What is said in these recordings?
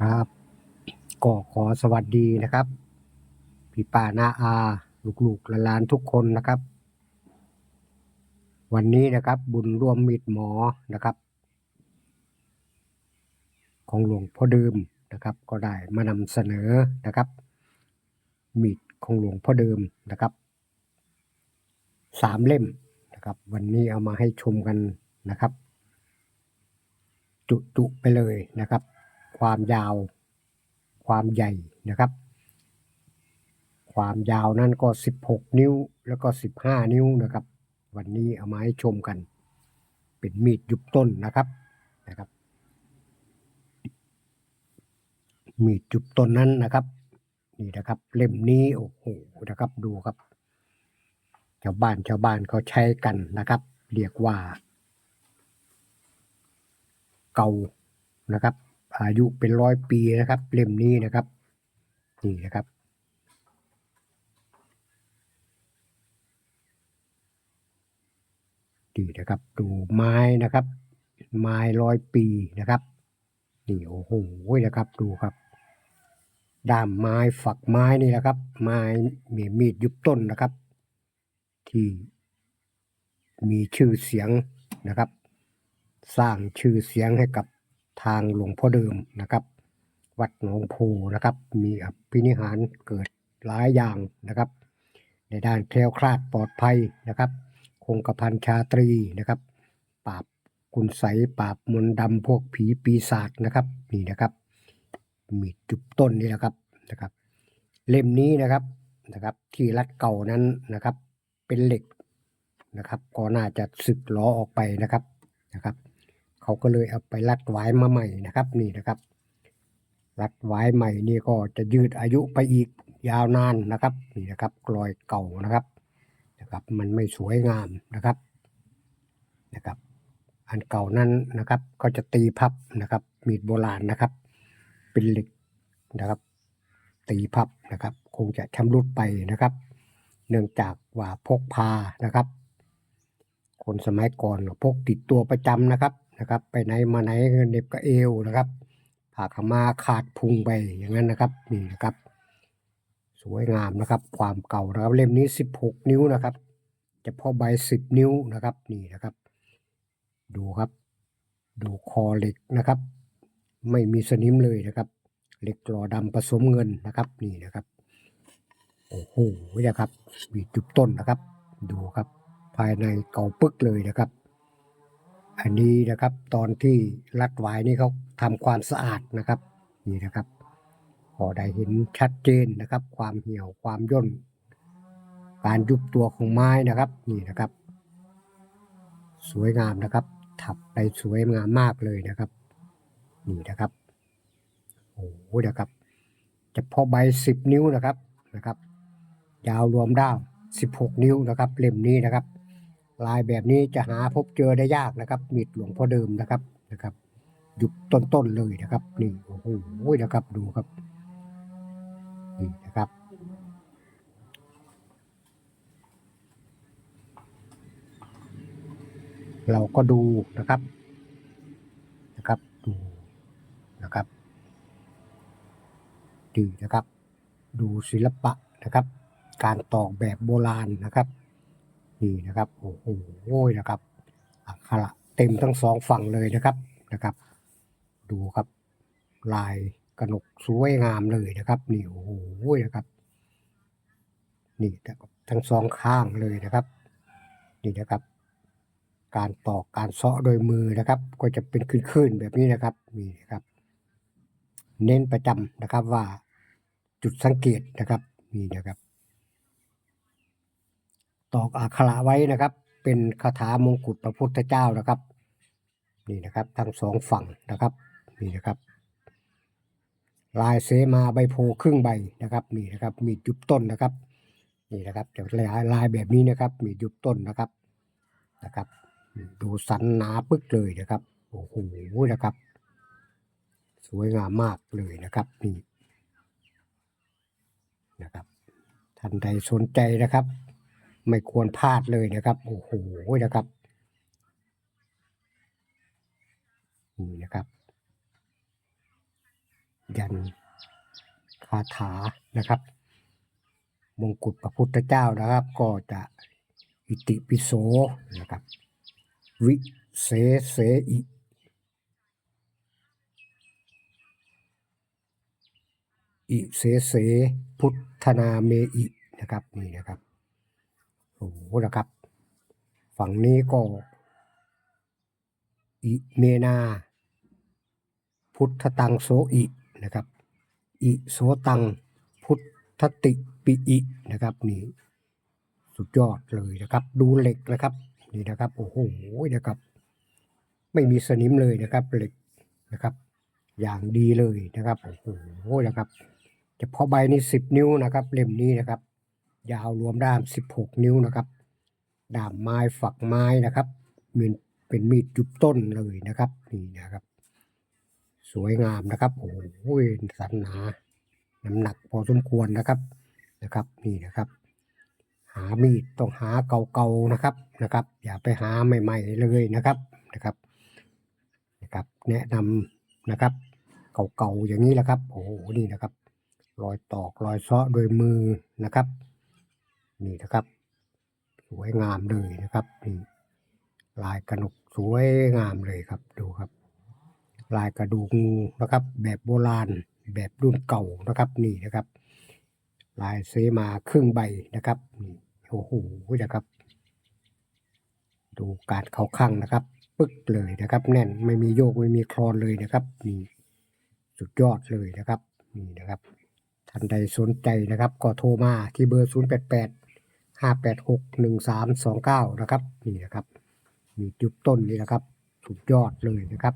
ครับ ก็ขอสวัสดีนะครับ พี่ป้านาอา ลูกๆหลานทุกคนนะครับ วันนี้นะครับ บุญร่วมมิตรหมอนะครับ ของหลวงพ่อเดิมนะครับ ก็ได้มานำเสนอนะครับ มีดของหลวงพ่อเดิมนะครับสามเล่มนะครับ วันนี้เอามาให้ชมกันนะครับ จุๆไปเลยนะครับ ความยาว ความใหญ่นะครับ ความยาวนั่นก็ 16 นิ้วแล้วก็ 15 นิ้วนะครับ วันนี้เอามาให้ชมกัน เป็นมีดยุบต้นนะครับนะครับ มีดจุบต้นนั้นนะครับนี่นะครับเล่มนี้โอ้โหนะครับดูครับชาวบ้านชาวบ้านเขาใช้กันนะครับ เรียกว่า เก่านะครับ อายุเป็นร้อยปีนะครับ เล่มนี้นะครับ นี่นะครับ ดีนะครับ ดูไม้นะครับ ไม้ร้อยปีนะครับ นี่โอ้โหนะครับ ดูครับด้ามไม้ฝักไม้นี่แหละครับ ไม้มีมีดยุบต้นนะครับ ที่มีชื่อเสียงนะครับ สร้างชื่อเสียงให้กับ ทางหลวงพ่อเดิมนะครับ วัดหนองโพนะครับ มีอภินิหารเกิดหลายอย่างนะครับ ในด้านแคล้วคลาดปลอดภัยนะครับคงกระพันชาตรีนะครับปราบคุณใสยปราบมนต์ดำพวกผีปีศาจนะครับนี่นะครับ มีจุบต้นนี่แหละครับนะครับ เล่มนี้นะครับนะครับ ที่รัดเก่านั้นนะครับ เป็นเหล็กนะครับ ก็น่าจะสึกล้อออกไปนะครับนะครับ เขาก็เลยเอาไปรัดไว้มาใหม่นะครับนี่นะครับรัดไว้ใหม่นี่ก็จะยืดอายุไปอีกยาวนานนะครับนี่นะครับกลอยเก่านะครับนะครับ มันไม่สวยงามนะครับนะครับ อันเก่านั้นนะครับก็จะตีพับนะครับ มีดโบราณนะครับ เป็นเหล็กนะครับ ตีพับนะครับ คงจะชำรุดไปนะครับ เนื่องจากว่าพกพานะครับ คนสมัยก่อนพกติดตัวประจำนะครับ นะครับ ไปไหนมาไหนก็เหน็บกระเอวนะครับผ่าขมาขาดพุงไปอย่างนั้นนะครับนี่นะครับ สวยงามนะครับ ความเก่านะครับเล่มนี้ 16 นิ้วนะครับเฉพาะใบ 10 นิ้วนะครับนี่นะครับ ดูครับ ดูคอเหล็กนะครับ ไม่มีสนิมเลยนะครับเหล็กหล่อดำผสมเงินนะครับนี่นะครับโอ้โหนะครับมีจุดต้นนะครับ ดูครับ ภายในเก่าปึกเลยนะครับ อันนี้นะครับตอนที่รัดไว้นี่เขาทำความสะอาดนะครับนี่นะครับพอได้เห็นชัดเจนนะครับ ความเหี่ยวความย่น การยุบตัวของไม้นะครับนี่นะครับ สวยงามนะครับ ถับได้สวยงามมากเลยนะครับนี่นะครับโอ้โหนะครับเฉพาะใบสิบนิ้วนะครับนะครับ ยาวรวมด้ามสิบหกนิ้วนะครับ เล่มนี้นะครับ ลายแบบนี้จะหาพบเจอได้ยากนะครับ มีดหลวงพ่อเดิมนะครับนะครับยุคต้นๆเลยนะครับ นี่โอ้โหนะครับดูครับนี่นะครับ เราก็ดูนะครับนะครับดูนะครับดีนะครับ ดูศิลปะนะครับ การตอกแบบโบราณนะครับ นี่นะครับโอ้โหนะครับอักขระเต็มทั้งสองฝั่งเลยนะครับนะครับ ดูครับ ลายกระหนกสวยงามเลยนะครับนี่โอ้โหนะครับนี่นะครับทั้งสองข้างเลยนะครับนี่นะครับ การตอกการเซาะโดยมือนะครับ ก็จะเป็นคลื่นๆแบบนี้นะครับนี่นะครับ เน้นประจำนะครับว่าจุดสังเกตนะครับนี่นะครับ ตอกอักขระไว้นะครับ เป็นคาถามงกุฎพระพุทธเจ้านะครับ นี่นะครับทั้งสองฝั่งนะครับนี่นะครับ ลายเสมาใบโพครึ่งใบนะครับนี่นะครับมีดยุบต้นนะครับนี่นะครับจะลายลายแบบนี้นะครับ มีดยุบต้นนะครับนะครับ ดูสันหนาปึ๊กเลยนะครับโอ้โหนะครับ สวยงามมากเลยนะครับนี่นะครับท่านใดสนใจนะครับ ไม่ควรพลาดเลยนะครับ โอ้โหนะครับนี่นะครับ ยันคาถานะครับ มงกุฎพระพุทธเจ้านะครับ ก็จะอิติปิโสนะครับ วิเศษเสอิอิเสเสพุทธนาเมอินะครับนี่นะครับ โอ้โหนะครับ ฝั่งนี้ก็อิเมนา พุทธตังโสอินะครับ อิโสตังพุทธติปิอินะครับนี่สุดยอดเลยนะครับ ดูเหล็กนะครับนี่นะครับโอ้โหนะครับ ไม่มีสนิมเลยนะครับเหล็กนะครับ อย่างดีเลยนะครับโอ้โหนะครับเฉพาะใบนี้สิบนิ้วนะครับ เล่มนี้นะครับ ยาวรวมด้ามสิบหกนิ้วนะครับ ด้ามไม้ฝักไม้นะครับเหมือนเป็นมีดจุบต้นเลยนะครับนี่นะครับ สวยงามนะครับโอ้โหสันหนาน้ำหนักพอสมควรนะครับนะครับนี่นะครับ หามีดต้องหาเก่าๆนะครับนะครับ อย่าไปหาใหม่ ๆ เลยนะครับนะครับนะครับ แนะนำนะครับ เก่าๆอย่างนี้แหละครับโอ้โหนี่นะครับ รอยตอกรอยเซาะโดยมือนะครับ นี่นะครับ สวยงามเลยนะครับนี่ลายกระหนกสวยงามเลยครับดูครับ ลายกระดูกงูนะครับ แบบโบราณแบบรุ่นเก่านะครับนี่นะครับ ลายเซมาครึ่งใบนะครับนี่โอ้โหนะครับ ดูการเข้าข้างนะครับ ปึ๊กเลยนะครับ แน่นไม่มีโยกไม่มีคลอนเลยนะครับนี่สุดยอดเลยนะครับนี่นะครับท่านใดสนใจนะครับ ก็โทรมาที่เบอร์ 0 8 8 5 8 6 1 3 2 9นะครับนี่นะครับ มีจุดต้นนี่นะครับสุดยอดเลยนะครับ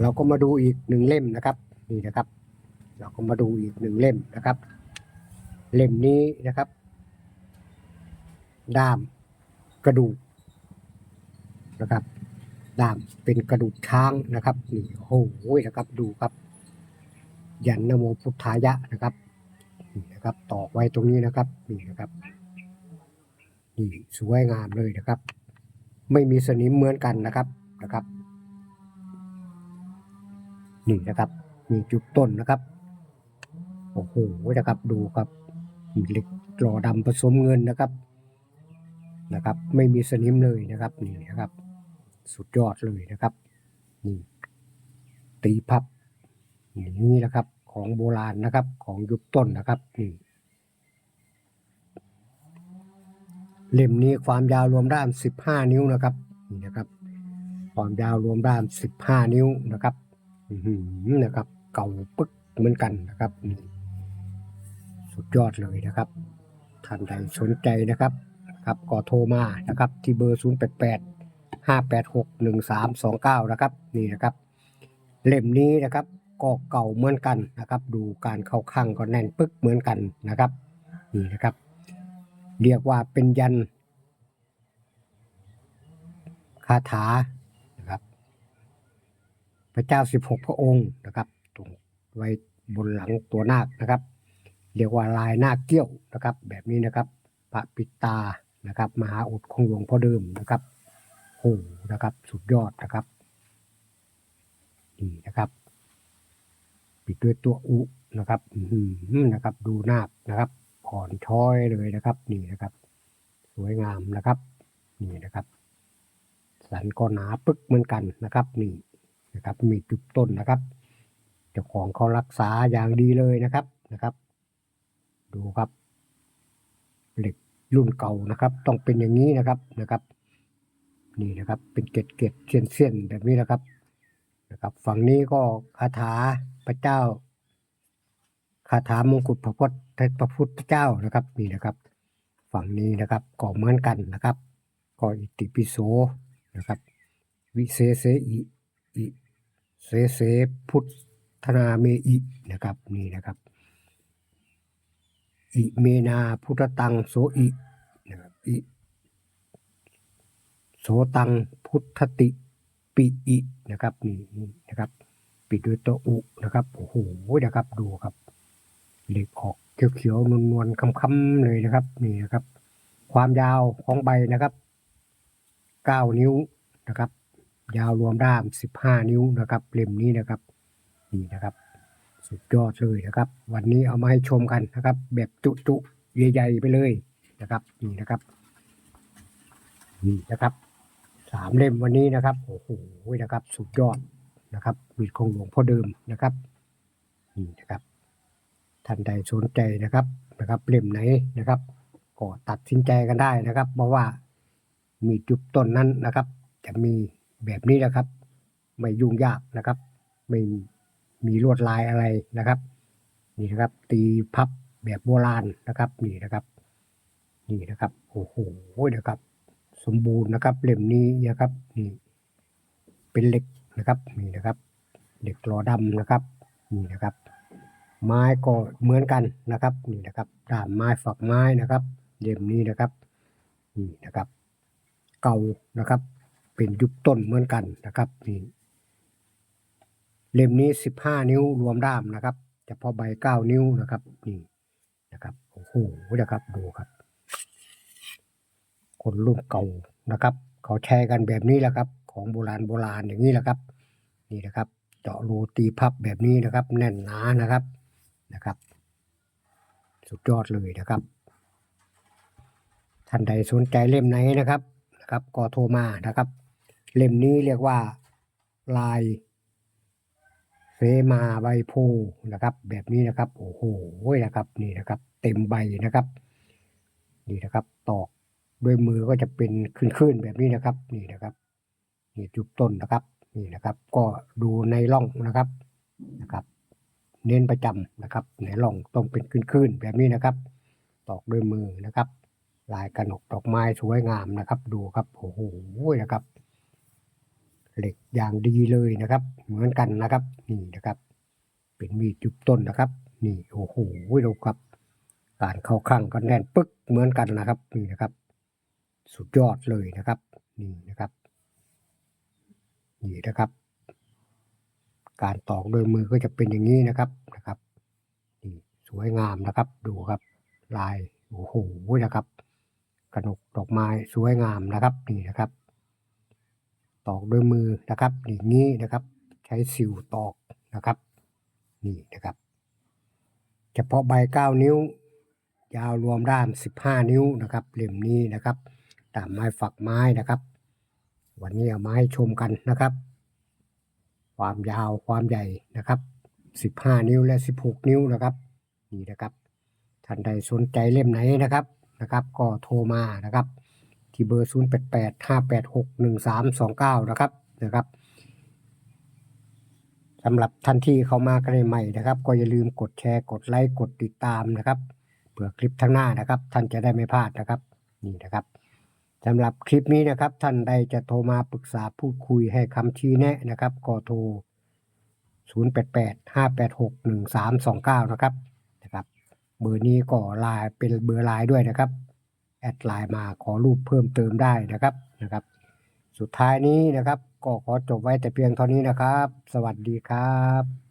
เราก็มาดูอีกหนึ่งเล่มนะครับนี่นะครับ เราก็มาดูอีกหนึ่งเล่มนะครับ เล่มนี้นะครับ ด้ามกระดูกนะครับด้ามเป็นกระดูกช้างนะครับนี่โอ้โหนะครับดูครับ ยันนโมพุทธายะนะครับ นี่นะครับตอกไว้ตรงนี้นะครับนี่นะครับนี่สวยงามเลยนะครับ ไม่มีสนิมเหมือนกันนะครับนะครับ นี่นะครับ มีจุดต้นนะครับโอ้โหนะครับดูครับเหล็กหล่อดำผสมเงินนะครับนะครับ ไม่มีสนิมเลยนะครับนี่นะครับ สุดยอดเลยนะครับนี่ตีพับนี่นะครับ ของโบราณนะครับ ของยุคต้นนะครับนี่เล่มนี้ความยาวรวมด้าม15นิ้วนะครับนี่นะครับ ความยาวรวมด้าม15นิ้วนะครับนะครับ เก่าปึ๊กเหมือนกันนะครับนี่สุดยอดเลยนะครับท่านใดสนใจนะครับครับก็โทรมานะครับ ที่เบอร์ 0 8 8 5 8 6 1 3 2 9 นะครับ นี่นะครับ เล่มนี้นะครับ ก็เก่าเหมือนกันนะครับ ดูการเข้าข้างก็แน่นปึ๊กเหมือนกันนะครับนี่นะครับ เรียกว่าเป็นยันคาถานะครับ พระเจ้า 16 พระองค์นะครับตรงไว้บนหลังตัวนาคนะครับ เรียกว่าลายนาคเกี้ยวนะครับ แบบนี้นะครับพระปิตานะครับ มหาอุดของหลวงพ่อเดิมนะครับโอ้โหนะครับ สุดยอดนะครับนี่นะครับ ปิดด้วยตัวอุนะครับนะครับ ดูนาคนะครับอ่อนช้อยเลยนะครับนี่นะครับ สวยงามนะครับนี่นะครับ สันก็หนาปึ๊กเหมือนกันนะครับนี่นะครับ มีจุดต้นนะครับเจ้าของเขารักษาอย่างดีเลยนะครับนะครับ ดูครับ เหล็กรุ่นเก่านะครับ ต้องเป็นอย่างนี้นะครับนะครับ นี่นะครับ เป็นเกล็ดเกล็ดเส้นเส้นแบบนี้นะครับ นะครับฝั่งนี้ก็คาถาพระเจ้าคาถามงกุฎพระพุทธพระพุทธเจ้านะครับนี่นะครับ ฝั่งนี้นะครับก็เหมือนกันนะครับก็อิติปิโสนะครับ วิเศษเสอิอิเสเสพุทธนาเมอินะครับนี่นะครับอิเมนาพุทธตังโสอินะครับอิโสตังพุทธติ ปิอินะครับนี่นะครับ ปิดด้วยตัวอุนะครับโอ้โหนะครับดูครับเหล็กออกเขียวๆนวลๆค้ำๆเลยนะครับนี่นะครับ ความยาวของใบนะครับ9นิ้วนะครับ ยาวรวมด้าม15นิ้วนะครับเล่มนี้นะครับนี่นะครับ สุดยอดเลยนะครับ วันนี้เอามาให้ชมกันนะครับ แบบจุๆใหญ่ๆไปเลยนะครับนี่นะครับนี่นะครับามเล่มวันนี้นะครับโอ้โหนะครับ สุดยอดนะครับมีดของหลวงพ่อเดิมนะครับนี่นะครับท่านใดสนใจนะครับนะครับเล่มไหนนะครับก็ตัดสินใจกันได้นะครับ เพราะว่ามีจุดต้นนั้นนะครับ จะมีแบบนี้นะครับ ไม่ยุ่งยากนะครับ ไม่มีลวดลายอะไรนะครับ นี่นะครับ ตีพับแบบโบราณนะครับ นี่นะครับ นี่นะครับโอ้โหนะครับ สมบูรณ์นะครับเล่มนี้นะครับนี่เป็นเหล็กนะครับนี่นะครับเหล็กหลอดำนะครับนี่นะครับ ไม้ก็เหมือนกันนะครับนี่นะครับด้ามไม้ฝักไม้นะครับเล่มนี้นะครับนี่นะครับ เก่านะครับ เป็นยุคต้นเหมือนกันนะครับนี่เล่มนี้สิบห้านิ้วรวมด้ามนะครับเฉพาะใบเก้านิ้วนะครับนี่นะครับโอ้โหนะครับดูครับ คนรุ่นเก่านะครับ เขาแชร์กันแบบนี้แหละครับ ของโบราณโบราณอย่างนี้แหละครับ นี่นะครับเจาะรูตีพับแบบนี้นะครับ แน่นหนานะครับนะครับ สุดยอดเลยนะครับ ท่านใดสนใจเล่มไหนนะครับนะครับ ก็โทรมานะครับ เล่มนี้เรียกว่าลายเฟมาใบโพนะครับ แบบนี้นะครับโอ้โหนะครับนี่นะครับ เต็มใบนะครับ นี่นะครับตอก ด้วยมือก็จะเป็นขึ้นๆแบบนี้นะครับ นี่นะครับ นี่จุดต้นนะครับ นี่นะครับ ก็ดูในร่องนะครับนะครับ เน้นประจำนะครับ ในร่องต้องเป็นขึ้นๆแบบนี้นะครับ ตอกด้วยมือนะครับ ลายกระหนกดอกไม้สวยงามนะครับ ดูครับโอ้โหนะครับ เหล็กอย่างดีเลยนะครับ เหมือนกันนะครับ นี่นะครับ เป็นมีดจุบต้นนะครับ นี่โอ้โหดูครับ การเข้าข้างก็แน่นปึ๊กเหมือนกันนะครับ นี่นะครับ สุดยอดเลยนะครับนี่นะครับนี่นะครับ การตอกโดวยมือก็จะเป็นอย่างนี้นะครับนะครับนี่สวยงามนะครับ ดูครับ ลายโอ้โหนะครับกระหนกดอกไม้สวยงามนะครับนี่นะครับ ตอกด้วยมือนะครับอย่างนี้นะครับ ใช้สิวตอกนะครับนี่นะครับเฉพาะใบเก้านิ้ว ยาวรวมด้ามสิบห้านิ้วนะครับเล่มนี้นะครับ ตามไม้ฝักไม้นะครับ วันนี้เอาไม้ชมกันนะครับ ความยาวความใหญ่นะครับสิบห้านิ้วและสิบหกนิ้วนะครับนี่นะครับท่านใดสนใจเล่มไหนนะครับนะครับ ก็โทรมานะครับ ที่เบอร์ 0 8 8 5 8 6 1 3 2 9 นะครับนะครับสำหรับท่านที่เข้ามากันใหม่นะครับ ก็อย่าลืมกดแชร์กดไลค์กดติดตามนะครับเผื่อคลิปทั้งหน้านะครับ ท่านจะได้ไม่พลาดนะครับ นี่นะครับ สำหรับคลิปนี้นะครับ ท่านใดจะโทรมาปรึกษาพูดคุยให้คำชี้แนะนะครับ ก็โทร 0 8 8 5 8 6 1 3 2 9 นะครับนะครับ เบอร์นี้ก็ไลน์เป็นเบอร์ไลน์ด้วยนะครับ แอดไลน์มาขอรูปเพิ่มเติมได้นะครับนะครับ สุดท้ายนี้นะครับ ก็ขอจบไว้แต่เพียงเท่านี้นะครับ สวัสดีครับ